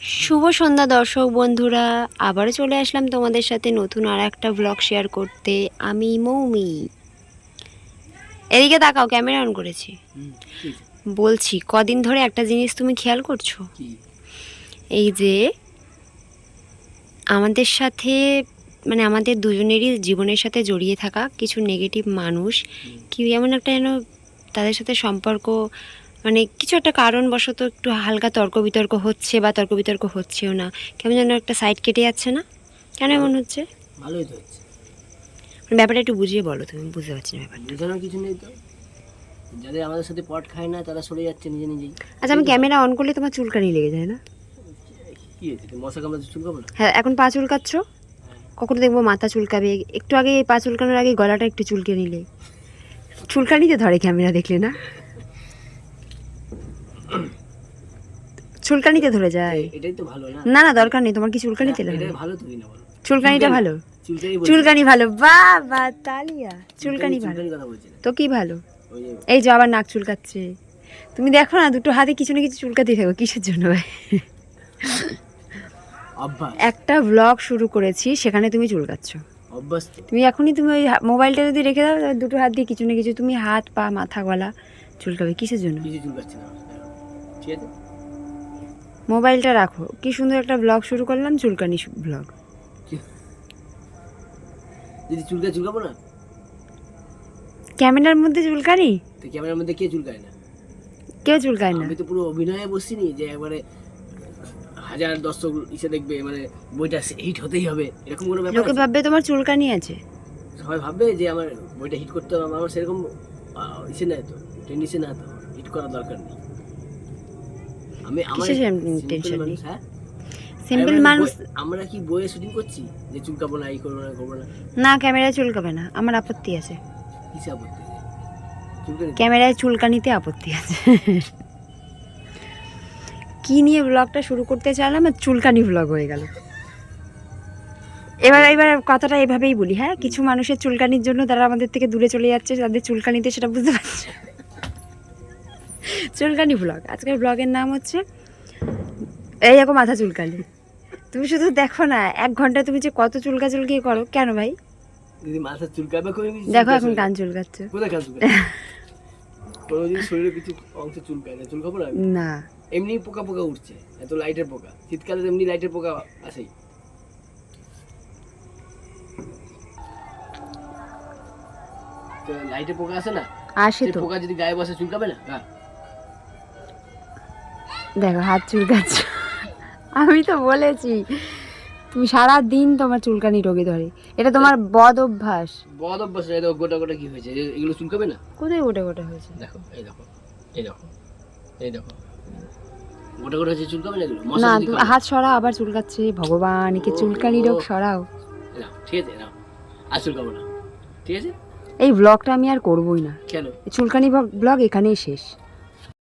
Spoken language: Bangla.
শুভ সন্ধ্যা দর্শক বন্ধুরা আবারও চলে আসলাম তোমাদের সাথে নতুন আর একটা ব্লগ শেয়ার করতে। আমি মৌমি। এদিকে তাকাও ক্যামেরা অন করেছি। বলছি কদিন ধরে একটা জিনিস তুমি খেয়াল করছ? এই যে আমাদের সাথে মানে আমাদের দুজনেরই জীবনের সাথে জড়িয়ে থাকা কিছু নেগেটিভ মানুষ কি এমন একটা যেন তাদের সাথে সম্পর্ক মানে কিছু একটা কারণবশত একটু হালকা তর্ক বিতর্ক হচ্ছে বা তর্ক বিতর্ক হচ্ছেও না। কেমন যেন একটা সাইড কেটে যাচ্ছে না? কেন এমন হচ্ছে? ভালোই তো হচ্ছে। মানে ব্যাপারটা একটু বুঝিয়ে বলো তুমি বুঝতে পারছি না ব্যাপারটা। বোঝানোর কিছু নেই তো। যাদের আমাদের সাথে পট খায় না তারা সরে যাচ্ছে নিজে নিজেই। আচ্ছা আমি ক্যামেরা অন করলে তোমার চুলকানি লেগে যায় না? কি হয়েছে? মশা কামড়াতে চুলকাবো না হ্যাঁ এখন পা চুলকাচ্ছ? কখনো দেখব মাথা চুলকাবে। একটু আগে পা চুলকানোর আগে গলাটা একটু চুলকে নিলে। চুলকানিতে ধরে ক্যামেরা দেখলে না? চুলকানিতে ধরে যায়। এটাই তো ভালো না? না না দরকার নেই তোমার কি চুলকানিতে লাগে ভালো তুই না বলো? চুলকানিটা ভালো। চুলকানি ভালো। বাহ বাহ তালিয়া চুলকানি ভালো। তো কি ভালো? এই যে আবার নাক চুলকাচ্ছে। তুমি দেখো না দুটো হাতে কিছু না কিছু চুলকাতেই থাকো কিসের জন্য? ভাই একটা ব্লগ শুরু করেছি সেখানে তুমি চুলকাচ্ছ। তুমি এখনই তুমি ওই মোবাইলটা যদি রেখে দাও তাহলে দুটো হাত দিয়ে কিছু না কিছু তুমি হাত পা মাথা গলা চুলকাবে কিসের জন্য? চুলকাচ্ছে না। ঠিক আছে? মোবাইলটা রাখো। কি সুন্দর একটা ব্লগ শুরু করলাম চুলকানি ব্লগ যদি চুলকায় চুলকাবো না? ক্যামেরার মধ্যে চুলকানি? তো ক্যামেরার মধ্যে কে চুলকায় না? কেউ চুলকায় না। আমি তো পুরো অভিনয়ে বসছিনি যে একবারে হাজার দর্শক ইসে দেখবে মানে বইটা হিট হতেই হবে। এরকম কোনো ব্যাপার লোকে ভাববে তোমার চুলকানি আছে। সবাই ভাববে যে আমার বইটা হিট করতে হবে আমার সেরকম ইসে নেই তো। টেন্ডিসে না তো হিট করার দরকার নেই। আমি আমার মানুষ, নেই? হ্যাঁ? সিম্পল মানুষ আমরা কি বইয়ে শুটিং করছি? যে চুলকাবো না এই করব না করব না। না ক্যামেরায় চুলকাবে না আমার আপত্তি আছে। কিসে আপত্তি? ক্যামেরায় চুলকানিতে আপত্তি আছে। কি নিয়ে ব্লগটা শুরু করতে চাইলাম? আর চুলকানি ব্লগ হয়ে গেল। এবার এবার কথাটা এভাবেই বলি হ্যাঁ? কিছু মানুষের চুলকানির জন্য তারা আমাদের থেকে দূরে চলে যাচ্ছে তাদের চুলকানিতে সেটা বুঝতে পারছে চুলকানি ব্লগ আজকের ব্লগের নাম হচ্ছে এই দেখো মাথা চুলকানি। তুমি শুধু দেখো না এক ঘণ্টা তুমি যে কত চুলকা চুলকি করো কেন ভাই? যদি মাথা চুলকাবে দেখো এখন। কান চুলকাচ্ছে। কোথায় কান চুলকায় কোনোদিন শরীরে কিছু অংশ চুলকায় না চুলকাবো না না। এমনি পোকা পোকা উঠছে এত লাইটের পোকা। শীতকালে এমনি লাইটের পোকা আসেই লাইটের পোকা আসে না? আসে পোকা যদি গায়ে বসে চুলকাবে না? হ্যাঁ। দেখো হাত চুলকাচ্ছে। আমি তো বলেছি তুমি সারা দিন তোমার চুলকানি রোগে ধরে। এটা তোমার বদ অভ্যাস। বদ অভ্যাস এই দেখো গোটা গোটা কি হয়েছে? এগুলো চুলকাবে না? কোথায় গোটা গোটা হয়েছে? দেখো এই দেখো এই দেখো এই দেখো। গোটা গোটা হয়েছে চুলকাবে না এগুলো? না তুমি হাত সরাও আবার চুলকাচ্ছে। ভগবান একে চুলকানি রোগ সরাও। ঠিক আছে নাও। আর চুলকাবো না। ঠিক আছে? এই ব্লগটা আমি আর করবোই না। কেন? চুলকানি ব্লগ এখানেই শেষ।